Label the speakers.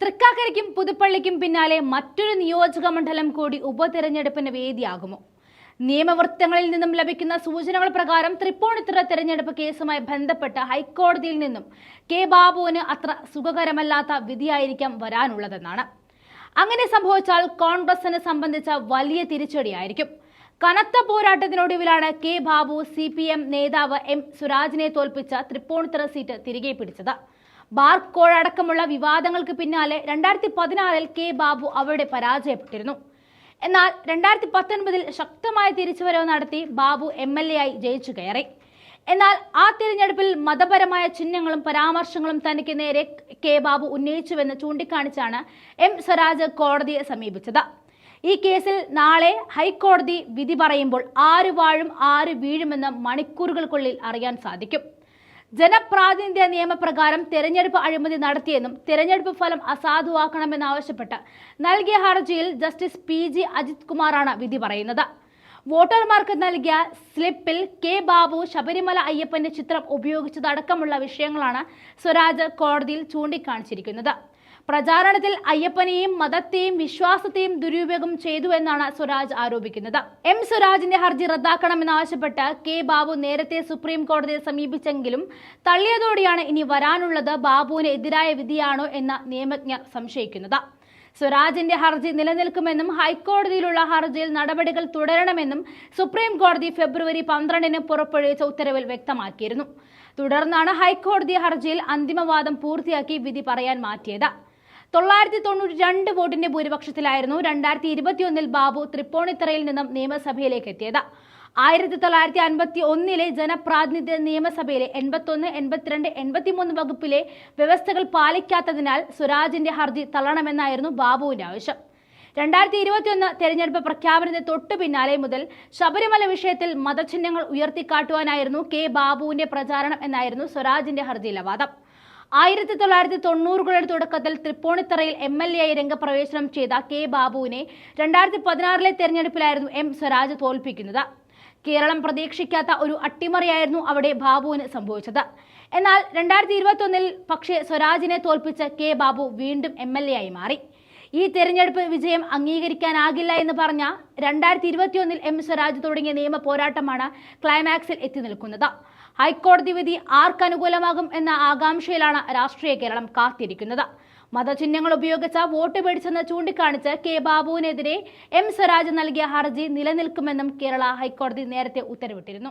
Speaker 1: തൃക്കാക്കരയ്ക്കും പുതുപ്പള്ളിക്കും പിന്നാലെ മറ്റൊരു നിയോജക മണ്ഡലം കൂടി ഉപതെരഞ്ഞെടുപ്പിന് വേദിയാകുമോ? നിയമവൃത്തങ്ങളിൽ നിന്നും ലഭിക്കുന്ന സൂചനകൾ പ്രകാരം തൃപ്പൂണിത്തുറ തെരഞ്ഞെടുപ്പ് കേസുമായി ബന്ധപ്പെട്ട് ഹൈക്കോടതിയിൽ നിന്നും കെ ബാബുവിന് അത്ര സുഖകരമല്ലാത്ത വിധിയായിരിക്കാം വരാനുള്ളതെന്നാണ്. അങ്ങനെ സംഭവിച്ചാൽ കോൺഗ്രസിനെ സംബന്ധിച്ച വലിയ തിരിച്ചടിയായിരിക്കും. കനത്ത പോരാട്ടത്തിനൊടുവിലാണ് K Babu C P M നേതാവ് എം സുരാജിനെ തോൽപ്പിച്ച തൃപ്പൂണിത്തുറ സീറ്റ് തിരികെ പിടിച്ചത്. ബാർക്കോഴ അടക്കമുള്ള വിവാദങ്ങൾക്ക് പിന്നാലെ രണ്ടായിരത്തി പതിനാറിൽ കെ ബാബു അവിടെ പരാജയപ്പെട്ടിരുന്നു. എന്നാൽ രണ്ടായിരത്തി പത്തൊൻപതിൽ ശക്തമായ തിരിച്ചുവരവ് നടത്തി ബാബു എം എൽ എ ആയി ജയിച്ചു കയറി. എന്നാൽ ആ തിരഞ്ഞെടുപ്പിൽ മതപരമായ ചിഹ്നങ്ങളും പരാമർശങ്ങളും തനിക്ക് നേരെ കെ ബാബു ഉന്നയിച്ചുവെന്ന് ചൂണ്ടിക്കാണിച്ചാണ് എം സ്വരാജ് കോടതിയെ സമീപിച്ചത്. ഈ കേസിൽ നാളെ ഹൈക്കോടതി വിധി പറയുമ്പോൾ ആര് വാഴും ആര് വീഴുമെന്ന് മണിക്കൂറുകൾക്കുള്ളിൽ അറിയാൻ സാധിക്കും. ജനപ്രാതിനിധ്യ നിയമപ്രകാരം തെരഞ്ഞെടുപ്പ് അഴിമതി നടത്തിയെന്നും തെരഞ്ഞെടുപ്പ് ഫലം അസാധുവാക്കണമെന്നാവശ്യപ്പെട്ട് നൽകിയ ഹർജിയിൽ ജസ്റ്റിസ് പി ജി അജിത് കുമാറാണ് വിധി പറയുന്നത്. വോട്ടർമാർക്ക് നൽകിയ സ്ലിപ്പിൽ കെ ബാബു ശബരിമല അയ്യപ്പന്റെ ചിത്രം ഉപയോഗിച്ചതടക്കമുള്ള വിഷയങ്ങളാണ് സ്വരാജ് കോടതിയിൽ ചൂണ്ടിക്കാണിച്ചിരിക്കുന്നത്. പ്രചാരണത്തിൽ അയ്യപ്പനെയും മതത്തെയും വിശ്വാസത്തെയും ദുരുപയോഗം ചെയ്തു എന്നാണ് സ്വരാജ് ആരോപിക്കുന്നത്. എം സ്വരാജിന്റെ ഹർജി റദ്ദാക്കണമെന്നാവശ്യപ്പെട്ട് കെ ബാബു നേരത്തെ സുപ്രീം കോടതിയെ സമീപിച്ചെങ്കിലും തള്ളിയതോടെയാണ് ഇനി വരാനുള്ളത് ബാബുവിന് എതിരായ വിധിയാണോ എന്ന നിയമജ്ഞർ സംശയിക്കുന്നത്. സ്വരാജിന്റെ ഹർജി നിലനിൽക്കുമെന്നും ഹൈക്കോടതിയിലുള്ള ഹർജിയിൽ നടപടികൾ തുടരണമെന്നും സുപ്രീം കോടതി ഫെബ്രുവരി പന്ത്രണ്ടിന് പുറപ്പെടുവിച്ച ഉത്തരവിൽ വ്യക്തമാക്കിയിരുന്നു. തുടർന്നാണ് ഹൈക്കോടതി ഹർജിയിൽ അന്തിമവാദം പൂർത്തിയാക്കി വിധി പറയാൻ മാറ്റിയത്. തൊള്ളായിരത്തി തൊണ്ണൂറ്റി രണ്ട് വോട്ടിന്റെ ഭൂരിപക്ഷത്തിലായിരുന്നു രണ്ടായിരത്തി ഇരുപത്തിയൊന്നിൽ ബാബു തൃപ്പൂണിത്തറയിൽ നിന്നും നിയമസഭയിലേക്ക് എത്തിയത്. ആയിരത്തി തൊള്ളായിരത്തി അൻപത്തി ഒന്നിലെ ജനപ്രാതിനിധ്യ നിയമസഭയിലെ എൺപത്തൊന്ന് എൺപത്തിരണ്ട് എൺപത്തിമൂന്ന് വകുപ്പിലെ വ്യവസ്ഥകൾ പാലിക്കാത്തതിനാൽ സ്വരാജിന്റെ ഹർജി തള്ളണമെന്നായിരുന്നു ബാബുവിന്റെ ആവശ്യം. രണ്ടായിരത്തി ഇരുപത്തിയൊന്ന് തെരഞ്ഞെടുപ്പ് പ്രഖ്യാപനത്തിന് തൊട്ടു പിന്നാലെ മുതൽ ശബരിമല വിഷയത്തിൽ മതചിഹ്നങ്ങൾ ഉയർത്തിക്കാട്ടുവാനായിരുന്നു കെ ബാബുവിന്റെ പ്രചാരണം എന്നായിരുന്നു സ്വരാജിന്റെ ഹർജിയിലെ വാദം. ആയിരത്തി തൊള്ളായിരത്തി തൊണ്ണൂറുകളുടെ തുടക്കത്തിൽ തൃപ്പൂണിത്തറയിൽ എം എൽ എ ആയി രംഗപ്രവേശനം ചെയ്ത കെ ബാബുവിനെ രണ്ടായിരത്തി പതിനാറിലെ തെരഞ്ഞെടുപ്പിലായിരുന്നു എം സ്വരാജ് തോൽപ്പിക്കുന്നത്. കേരളം പ്രതീക്ഷിക്കാത്ത ഒരു അട്ടിമറിയായിരുന്നു അവിടെ ബാബുവിന് സംഭവിച്ചത്. എന്നാൽ രണ്ടായിരത്തി ഇരുപത്തൊന്നിൽ പക്ഷേ സ്വരാജിനെ തോൽപ്പിച്ച കെ ബാബു വീണ്ടും എം എൽ എ ആയി മാറി. ഈ തെരഞ്ഞെടുപ്പ് വിജയം അംഗീകരിക്കാനാകില്ല എന്ന് പറഞ്ഞ രണ്ടായിരത്തി ഇരുപത്തിയൊന്നിൽ എം സ്വരാജ് തുടങ്ങിയ നിയമ പോരാട്ടമാണ് ക്ലൈമാക്സിൽ എത്തി നിൽക്കുന്നത്. ഹൈക്കോടതി വിധി ആർക്കനുകൂലമാകും എന്ന ആകാംക്ഷയിലാണ് രാഷ്ട്രീയ കേരളം കാത്തിരിക്കുന്നത്. മതചിഹ്നങ്ങൾ ഉപയോഗിച്ച വോട്ട് പിടിച്ചെന്ന് ചൂണ്ടിക്കാണിച്ച് കെ ബാബുവിനെതിരെ എം സ്വരാജ് നൽകിയ ഹർജി നിലനിൽക്കുമെന്നും കേരള ഹൈക്കോടതി നേരത്തെ ഉത്തരവിട്ടിരുന്നു.